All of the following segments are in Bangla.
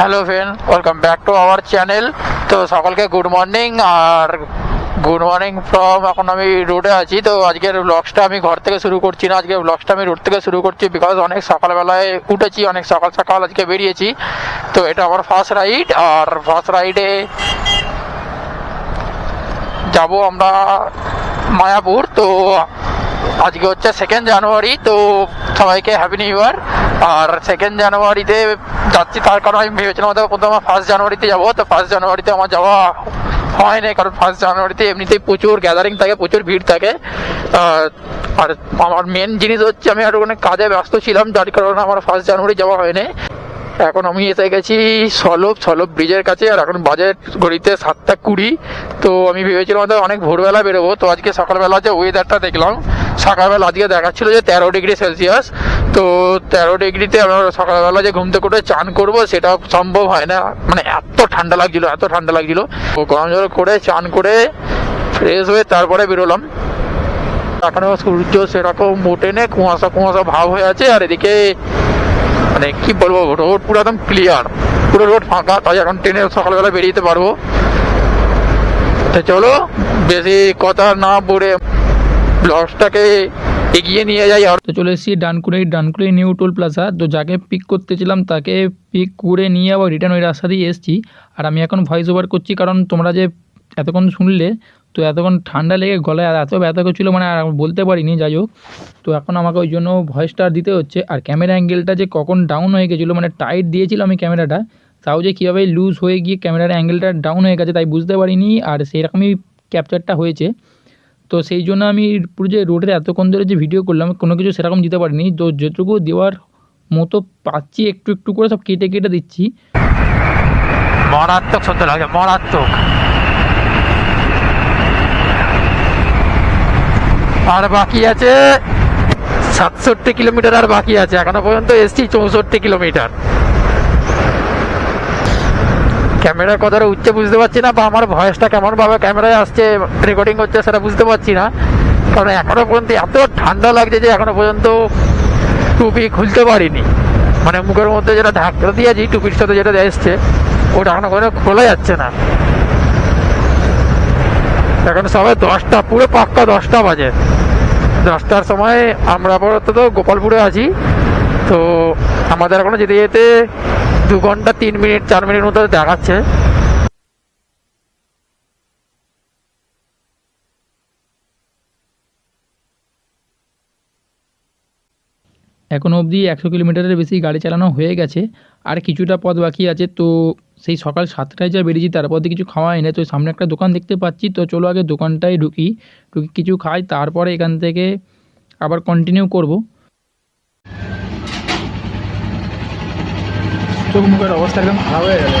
Hello friend welcome back to our channel তো সকলকে গুড মর্নিং আর গুড মর্নিং ফ্রম এখন আমি রোডে আছি। তো আজকের ব্লগসটা আমি ঘর থেকে শুরু করছি না। আজকে ব্লগসটা আমি রোড থেকে শুরু করছি বিকজ অনেক সকালবেলায় উঠেছি, অনেক সকাল সকাল আজকে বেরিয়েছি। তো এটা আমার ফার্স্ট রাইড আর ফার্স্ট রাইডে যাব আমরা মায়াপুর। তো আজকে হচ্ছে সেকেন্ড জানুয়ারি তো সবাইকে হ্যাপি নিউ ইয়ার আর সেকেন্ড জানুয়ারিতে যাচ্ছি তার কারণ আমি ভেবেছিলাম হয়তো প্রথমে ফার্স্ট জানুয়ারিতে যাব, তো ফার্স্ট জানুয়ারিতে আমার যাওয়া হয়নি কারণ ফার্স্ট জানুয়ারিতে এমনিতেই প্রচুর গ্যাদারিং থাকে, প্রচুর ভিড় থাকে। আর আমার মেন জিনিস হচ্ছে আমি আর ওখানে কাজে ব্যস্ত ছিলাম, যার কারণে আমার ফার্স্ট জানুয়ারি যাওয়া হয়নি। এখন আমি এসে গেছি সলভ সলভ ব্রিজের কাছে, আর এখন বাজে ঘড়িতে সাতটা কুড়ি। তো আমি ভেবেছিলাম অনেক ভোরবেলা বেরোবো, তো আজকে সকালবেলা যে ওয়েদারটা দেখলাম, সকালবেলা আজকে দেখাচ্ছিল যে তেরো ডিগ্রি সেলসিয়াস। তো তেরো ডিগ্রিতে আমরা সকালবেলা যে ঘুম থেকে উঠে চান করব সেটা সম্ভব হয় না। মানে এত ঠান্ডা লাগছিল, এত ঠান্ডা লাগছিল। তো গরম জল করে, চান করে ফ্রেশ হয়ে তারপরে বেরোলাম। এখনও সূর্য সেরকম ওঠেনে কুয়াশা কুয়াশা ভাব হয়ে আছে, আর এদিকে মানে কি বলব, রোড পুরো একদম ক্লিয়ার পুরো রোড ফাঁকা, তাই এখন ট্রেনে সকালবেলা বেরিয়ে পারব। তো চলো, বেশি কথা না বলে ব্লগসটাকে এগিয়ে নিয়ে যাই আর। তো চলে এসেছি Dankuni Dankuni new toll plaza. তো যাকে পিক করতেছিলাম তাকে পিক করে নিয়ে আবার রিটার্ন ওই রাস্তা দিয়ে এসেছি। আর আমি এখন ভয়েস ওভার করছি, কারণ তোমরা যে এতক্ষণ শুনলে তো এতক্ষণ ঠান্ডা লেগে গলায় এত ব্যথা করছিল মানে আর বলতে পারিনি, যাই হোক। তো এখন আমাকে ওই জন্য ভয়েসটা দিতে হচ্ছে। আর ক্যামেরা অ্যাঙ্গেলটা যে কখন ডাউন হয়ে গেছিল মানে টাইট দিয়েছিলাম আমি ক্যামেরাটা তাও যে কীভাবে লুজ হয়ে গিয়ে ক্যামেরার অ্যাঙ্গেলটা ডাউন হয়ে গেছে তাই বুঝতে পারিনি। আর সেরকমই ক্যাপচারটা হয়েছে। তো সেই জন্য আমি পুরো যে রোডের এতক্ষণ ধরে যে ভিডিও করলাম, কোনো কিছু সেরকম দিতে পারিনি। তো যেটুকু দেওয়ার মতো পাচ্ছি, একটু একটু করে সব কেটে কেটে দিচ্ছি। মারাত্মক সত্য লাগে, মারাত্মক। আর বাকি আছে সাতষট্টি কিলোমিটার আর বাকি আছে। এখনও পর্যন্ত এসছি চৌষট্টি কিলোমিটার। ক্যামেরার কথাটা উচ্চে বুঝতে পারছি না বা আমার ভয়েসটা কেমন ভাবে ক্যামেরায় আসছে রেকর্ডিং হচ্ছে সেটা বুঝতে পারছি না। কারণ এখনও পর্যন্ত এত ঠান্ডা লাগছে যে এখনও পর্যন্ত টুপি খুলতে পারিনি। মানে মুখের মধ্যে যেটা ঢাকতে দিয়েছি টুপির সাথে যেটা এসছে, ওটা এখনও পর্যন্ত খোলা যাচ্ছে না। এখন সবাই দশটা, পুরো পাক্কা দশটা বাজে। দশটার সময় আমরা আপাতত গোপালপুরে আছি। তো আমাদের এখনও যেতে যেতে দু ঘণ্টা, তিন মিনিট, চার মিনিট মতো দেখাচ্ছে। এখনও অবধি একশো কিলোমিটারের বেশি গাড়ি চালানো হয়ে গেছে। আর কিছুটা পথ বাকি আছে, তো সেই সকাল সাতটায় যা বেরিয়েছি তারপর কিছু খাওয়া এনে তো সামনে একটা দোকান দেখতে পাচ্ছি। তো চলো আগে দোকানটায় ঢুকি। ঢুকি কিছু খাই তারপরে এখান থেকে আবার কন্টিনিউ করব। চোখ মুখের অবস্থা একদম খারাপ হয়ে গেল।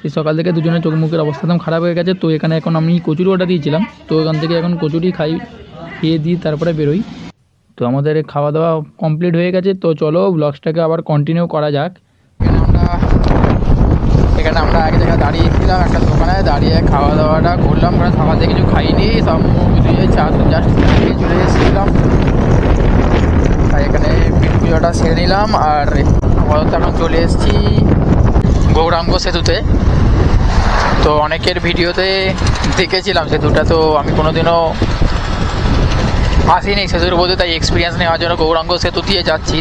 সেই সকাল থেকে দুজনের চোখ মুখের অবস্থা একদম খারাপ হয়ে গেছে। তো এখানে এখন আমি কচুরি অর্ডার দিয়েছিলাম। তো এখান থেকে এখন কচুরি খাই খেয়ে দিই তারপরে বেরোই। তো আমাদের খাওয়া দাওয়া কমপ্লিট হয়ে গেছে, তো চলো ব্লগসটাকে আবার কন্টিনিউ করা যাক। আমরা, এখানে আমরা এক জায়গায় দাঁড়িয়ে দাঁড়িয়েছিলাম একটা দোকানে দাঁড়িয়ে খাওয়া দাওয়াটা করলাম, কারণ সকাল কিছু খাইনি, সব মুখ ধুয়ে চা জাস্ট চলে এসেছিলাম। তাই এখানে পুজোটা সেরে নিলাম, আর আপাতত এখন চলে এসেছি গৌরাঙ্গ সেতুতে। তো অনেকের ভিডিওতে দেখেছিলাম সেতুটা, তো আমি কোনোদিনও আসিনি সেতুর বলতে তাই এক্সপিরিয়েন্স নেওয়ার জন্য গৌরাঙ্গ সেতু দিয়ে যাচ্ছি।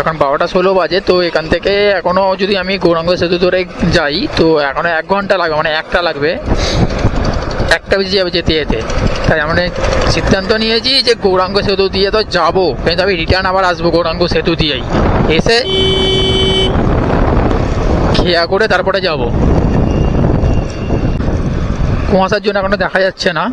এখন বারোটা ষোলো বাজে, তো এখান থেকে এখনও যদি আমি গৌরাঙ্গ সেতু ধরে যাই, তো এখনও এক ঘণ্টা লাগবে মানে একটা লাগবে। একটা বেজে যাবে যেতে যেতে। তাই আমরা সিদ্ধান্ত নিয়েছি যে গৌরাঙ্গ সেতু দিয়ে তো যাব, কিন্তু আমি রিটার্ন আবার আসব গৌরাঙ্গ সেতু দিয়েই। এসে খেয়া করে তারপরে যাব। কুয়াশার জন্য এখনও দেখা যাচ্ছে না।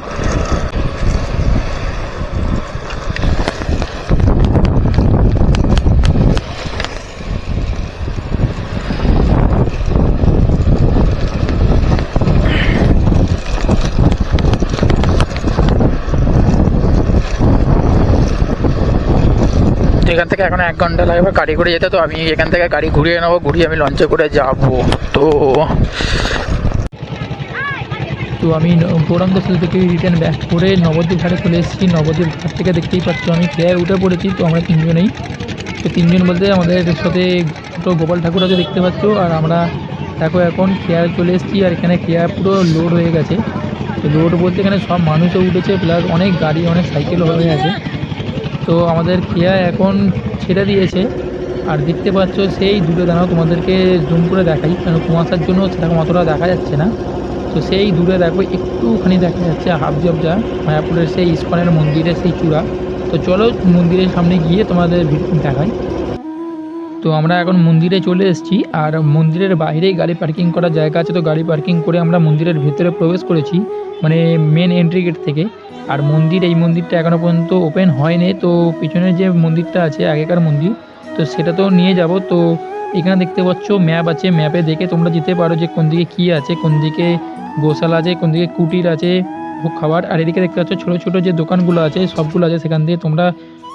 এখান থেকে এখন এক ঘণ্টা লাগবে গাড়ি ঘুরে যেতে, তো আমি এখান থেকে গাড়ি ঘুরিয়ে নেব, ঘুরিয়ে আমি লঞ্চে করে যাব। তো তো আমি সেতু থেকে রিটার্ন ব্যাক করে নবদ্বীপ ঘাটে চলে এসেছি। নবদ্বীপ ঘাট থেকে দেখতেই পাচ্ছ আমি প্লেয়ার উঠে পড়েছি, তো আমরা তিনজনেই। তো তিনজন বলতে আমাদের সাথে ছোটো গোপাল ঠাকুর আছে দেখতে পাচ্ছ, আর আমরা দেখো এখন খেয়ার চলে এসেছি, আর এখানে খেয়ার পুরো লোড হয়ে গেছে। তো লোড বলতে এখানে সব মানুষও উঠেছে প্লাস অনেক গাড়ি, অনেক সাইকেলও হয়ে গেছে তো আমাদের খেয়া এখন ছেড়ে দিয়েছে। আর দেখতে পাচ্ছ সেই দূরে দাঁড়াও তোমাদেরকে জুম করে দেখাই কারণ কুয়াশার জন্য সেরকম অতটা দেখা যাচ্ছে না। তো সেই দূরে দেখো, একটুখানি দেখা যাচ্ছে হাফ জবজা মায়াপুরের সেই ইস্কনের মন্দিরের সেই চূড়া। তো চলো মন্দিরের সামনে গিয়ে তোমাদের দেখায় তো আমরা এখন মন্দিরে চলে এসেছি আর মন্দিরের বাইরেই গাড়ি পার্কিং করার জায়গা আছে, তো গাড়ি পার্কিং করে আমরা মন্দিরের ভেতরে প্রবেশ করেছি মানে মেন এন্ট্রি গেট থেকে। আর মন্দির, এই মন্দিরটা এখনও পর্যন্ত ওপেন হয়নি, তো পিছনের যে মন্দিরটা আছে, আগেকার মন্দির, তো সেটা তো নিয়ে যাব। তো এখানে দেখতে পাচ্ছ ম্যাপ আছে ম্যাপে দেখে তোমরা যেতে পারো যে কোন দিকে কী আছে, কোন দিকে গোশালা আছে, কোন দিকে কুটির আছে খাবার। আর এদিকে দেখতে পাচ্ছ, ছোটো ছোটো যে দোকানগুলো আছে, সবগুলো আছে, সেখান থেকে তোমরা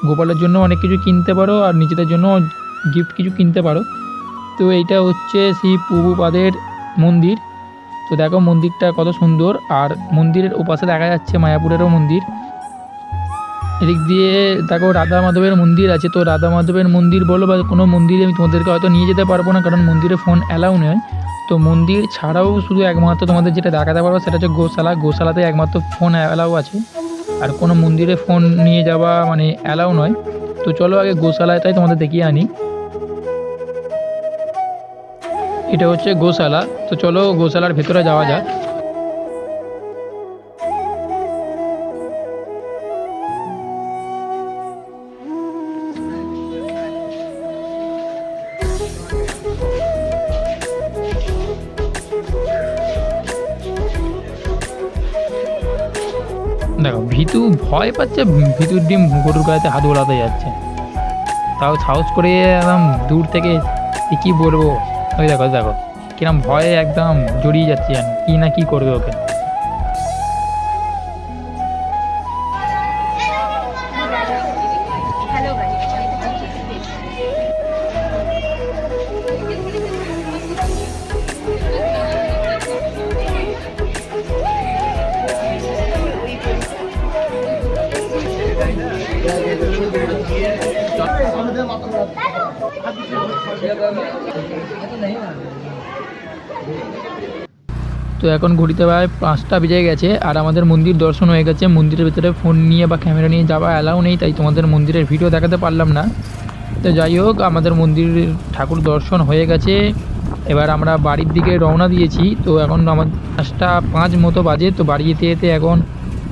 গোপালের জন্য অনেক কিছু কিনতে পারো, আর নিজেদের জন্য গিফট কিছু কিনতে পারো। তো এইটা হচ্ছে শ্রী প্রভুপাদের মন্দির। তো দেখো মন্দিরটা কত সুন্দর। আর মন্দিরের ওপাশে দেখা যাচ্ছে মায়াপুরেরও মন্দির। এদিক দিয়ে দেখো রাধা মাধবের মন্দির আছে। তো রাধা মাধবের মন্দির বলো বা কোনো মন্দিরে আমি তোমাদেরকে হয়তো নিয়ে যেতে পারব না, কারণ মন্দিরে ফোন অ্যালাউ নয়। তো মন্দির ছাড়াও শুধু একমাত্র তোমাদের যেটা দেখাতে পারব সেটা হচ্ছে গোশালা। গোশালাতে একমাত্র ফোন অ্যালাউ আছে। আর কোনো মন্দিরে ফোন নিয়ে যাওয়া মানে অ্যালাউ নয়। তো চলো আগে গোশালাটাই তোমাদের দেখিয়ে আনি। এটা হচ্ছে গোশালা। তো চলো গোশালার ভেতরে যাওয়া যাক। দেখো, ভিতু ভয় পাচ্ছে, ভিতুর ডিম গরুর গাড়িতে হাত গোলাতে যাচ্ছে। তাও সাহস করে একদম দূর থেকে কি বলব? ওই দেখো দেখো। কিরম ভয়ে একদম জড়িয়ে যাচ্ছি যেন কি না কি করবে ওকে? তো এখন ঘড়িতে প্রায় পাঁচটা বেজে গেছে আর আমাদের মন্দির দর্শন হয়ে গেছে। মন্দিরের ভিতরে ফোন নিয়ে বা ক্যামেরা নিয়ে যাওয়া অ্যালাউ নেই, তাই তোমাদের মন্দিরের ভিডিও দেখাতে পারলাম না। তো যাই হোক, আমাদের মন্দিরের ঠাকুর দর্শন হয়ে গেছে। এবার আমরা বাড়ির দিকে রওনা দিয়েছি। তো এখন আমার পাঁচটা পাঁচ মতো বাজে। তো বাড়ি যেতে যেতে এখন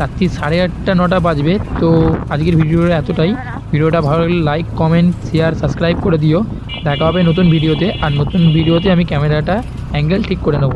রাত্রি সাড়ে আটটা, নটা বাজবে। তো আজকের ভিডিওটা এতটাই। ভিডিওটা ভালো লাগলে লাইক কমেন্ট শেয়ার সাবস্ক্রাইব করে দিও। দেখা হবে নতুন ভিডিওতে আর নতুন ভিডিওতে আমি ক্যামেরাটা অ্যাঙ্গেল ঠিক করে নেব।